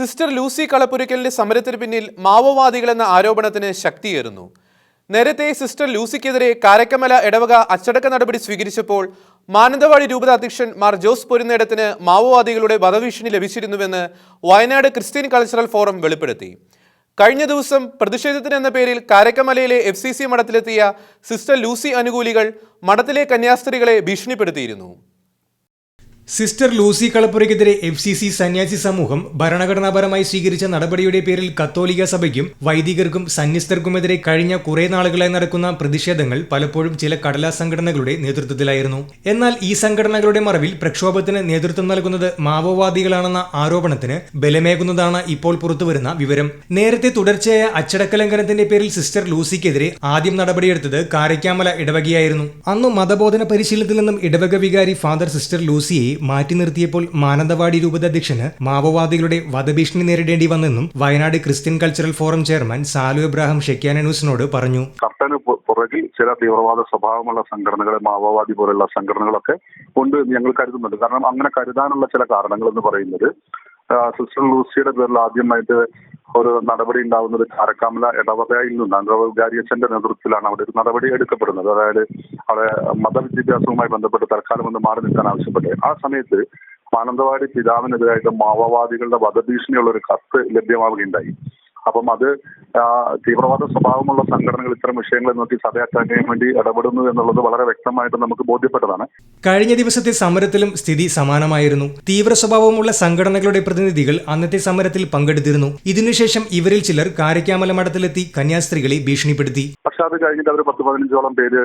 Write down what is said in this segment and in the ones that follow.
Sister Lucy കളപ്പുരയ്ക്കലിന്റെ സമരത്തിന് പിന്നിൽ മാവോവാദികളെന്ന ആരോപണത്തിന് ശക്തിയേറുന്നു. നേരത്തെ സിസ്റ്റർ ലൂസിക്കെതിരെ കാരക്കമല ഇടവക അച്ചടക്ക നടപടി സ്വീകരിച്ചപ്പോൾ മാനന്തവാടി രൂപത അധ്യക്ഷൻ മാർ ജോസ് പൊരുന്നേടത്തിന് മാവോവാദികളുടെ വധഭീഷണി ലഭിച്ചിരുന്നുവെന്ന് വയനാട് ക്രിസ്ത്യൻ കൾച്ചറൽ ഫോറം വെളിപ്പെടുത്തി. കഴിഞ്ഞ ദിവസം പ്രതിഷേധത്തിനെന്ന പേരിൽ കാരക്കമലയിലെ എഫ് സി സി മഠത്തിലെത്തിയ സിസ്റ്റർ ലൂസി അനുകൂലികൾ മഠത്തിലെ കന്യാസ്ത്രീകളെ ഭീഷണിപ്പെടുത്തിയിരുന്നു. സിസ്റ്റർ ലൂസി കളപ്പുരയ്ക്കെതിരെ എഫ് സി സി സന്യാസി സമൂഹം ഭരണഘടനാപരമായി സ്വീകരിച്ച നടപടിയുടെ പേരിൽ കത്തോലിക്ക സഭയ്ക്കും വൈദികർക്കും സന്യസ്തർക്കുമെതിരെ കഴിഞ്ഞ കുറേ നാളുകളായി നടക്കുന്ന പ്രതിഷേധങ്ങൾ പലപ്പോഴും ചില കടലാ സംഘടനകളുടെ നേതൃത്വത്തിലായിരുന്നു. എന്നാൽ ഈ സംഘടനകളുടെ മറവിൽ പ്രക്ഷോഭത്തിന് നേതൃത്വം നൽകുന്നത് മാവോവാദികളാണെന്ന ആരോപണത്തിന് ബലമേകുന്നതാണ് ഇപ്പോൾ പുറത്തുവരുന്ന വിവരം. നേരത്തെ തുടർച്ചയായ അച്ചടക്ക ലംഘനത്തിന്റെ പേരിൽ സിസ്റ്റർ ലൂസിക്കെതിരെ ആദ്യം നടപടിയെടുത്തത് കാരയ്ക്കാമല ഇടവകയായിരുന്നു. അന്ന് മതബോധന പരിശീലനത്തിൽ നിന്നും ഇടവക വികാരി ഫാദർ സിസ്റ്റർ ലൂസിയെ മാറ്റി നിർത്തിയപ്പോൾ മാനന്തവാടി രൂപതാധ്യക്ഷന് മാവോവാദികളുടെ വധഭീഷണി നേരിടേണ്ടി വന്നെന്നും Wayanad Christian cultural forum chairman Salu Ebrahim Shekinah ന്യൂസിനോട് പറഞ്ഞു. കർട്ടന് പുറകിൽ ചില തീവ്രവാദ സ്വഭാവമുള്ള സംഘടനകളെ മാവോവാദി പോലുള്ള സംഘടനകളൊക്കെ ഉണ്ട് ഞങ്ങൾ കരുതുന്നുണ്ട്. കാരണം അങ്ങനെ കരുതാനുള്ള ചില കാരണങ്ങൾ എന്ന് പറയുന്നത് സിസ്റ്റർ ലൂസിയുടെ പേരിൽ ആദ്യമായിട്ട് ഒരു നടപടി ഉണ്ടാവുന്നത് കാരക്കാമല ഇടവകയിൽ നിന്നാണ്. ഗാരിയച്ചന്റെ നേതൃത്വത്തിലാണ് അവിടെ ഒരു നടപടി എടുക്കപ്പെടുന്നത്. അതായത് അവിടെ മതവിദ്യാഭ്യാസവുമായി ബന്ധപ്പെട്ട് തൽക്കാലം ഒന്ന് മാറി നിൽക്കാൻ ആവശ്യപ്പെട്ടത് ആ സമയത്ത് മാനന്തവാടി പിതാവിനെതിരായിട്ട് മാവോവാദികളുടെ വധഭീഷണിയുള്ള ഒരു കത്ത് ലഭ്യമാവുകയുണ്ടായി. അപ്പം അത് തീവ്രവാദ സ്വഭാവമുള്ള സംഘടനകൾ ഇത്തരം വിഷയങ്ങളെ നോക്കി സഭയാക്കാൻ വേണ്ടി ഇടപെടുന്നു എന്നുള്ളത് വളരെ വ്യക്തമായിട്ട് നമുക്ക് ബോധ്യപ്പെട്ടതാണ്. കഴിഞ്ഞ ദിവസത്തെ സമരത്തിലും സ്ഥിതി സമാനമായിരുന്നു. തീവ്ര സ്വഭാവമുള്ള സംഘടനകളുടെ പ്രതിനിധികൾ അന്നത്തെ സമരത്തിൽ പങ്കെടുത്തിരുന്നു. ഇതിനുശേഷം ഇവരിൽ ചിലർ കാരക്കാമല മഠത്തിലെത്തി കന്യാസ്ത്രീകളെ ഭീഷണിപ്പെടുത്തി. പക്ഷെ അത് കഴിഞ്ഞിട്ട് അവർ പത്ത് പതിനഞ്ചോളം പേര്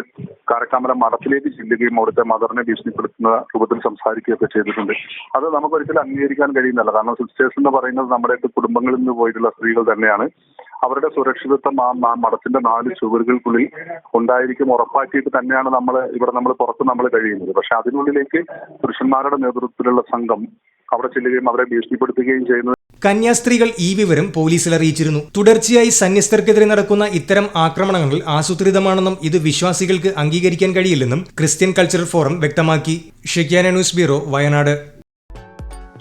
കാരക്കാമല മഠത്തിലേക്ക് ചെല്ലുകയും അവിടുത്തെ മദറിനെ ഭീഷണിപ്പെടുത്തുന്ന രൂപത്തിൽ സംസാരിക്കുകയൊക്കെ ചെയ്തിട്ടുണ്ട്. അത് നമുക്ക് ഒരിക്കലും അംഗീകരിക്കാൻ കഴിയുന്നില്ല. കാരണം സിസ്റ്റേഴ്സ് എന്ന് പറയുന്നത് നമ്മുടെ കുടുംബങ്ങളിൽ നിന്ന് പോയിട്ടുള്ള സ്ത്രീകൾ തന്നെയാണ്. അവരുടെ സുരക്ഷിതത്വം ആ മഠത്തിന്റെ നാല് ചുവരുകൾക്കുള്ളിൽ ഉണ്ടായിരിക്കും ഉറപ്പാക്കിയിട്ട് തന്നെയാണ് നമ്മൾ ഇവിടെ നമ്മൾ പുറത്ത് നമ്മൾ കഴിയുന്നത്. പക്ഷെ അതിനുള്ളിലേക്ക് പുരുഷന്മാരുടെ നേതൃത്വത്തിലുള്ള സംഘം അവിടെ ചെല്ലുകയും അവരെ ഭീഷണിപ്പെടുത്തുകയും ചെയ്യുന്നത് കന്യാസ്ത്രീകൾ ഈ വിവരം പോലീസിൽ അറിയിച്ചിരുന്നു. തുടർച്ചയായി സന്യസ്തർക്കെതിരെ നടക്കുന്ന ഇത്തരം ആക്രമണങ്ങൾ ആസൂത്രിതമാണെന്നും ഇത് വിശ്വാസികൾക്ക് അംഗീകരിക്കാൻ കഴിയില്ലെന്നും ക്രിസ്ത്യൻ കൾച്ചറൽ ഫോറം വ്യക്തമാക്കി. Shekinah news bureau Wayanad.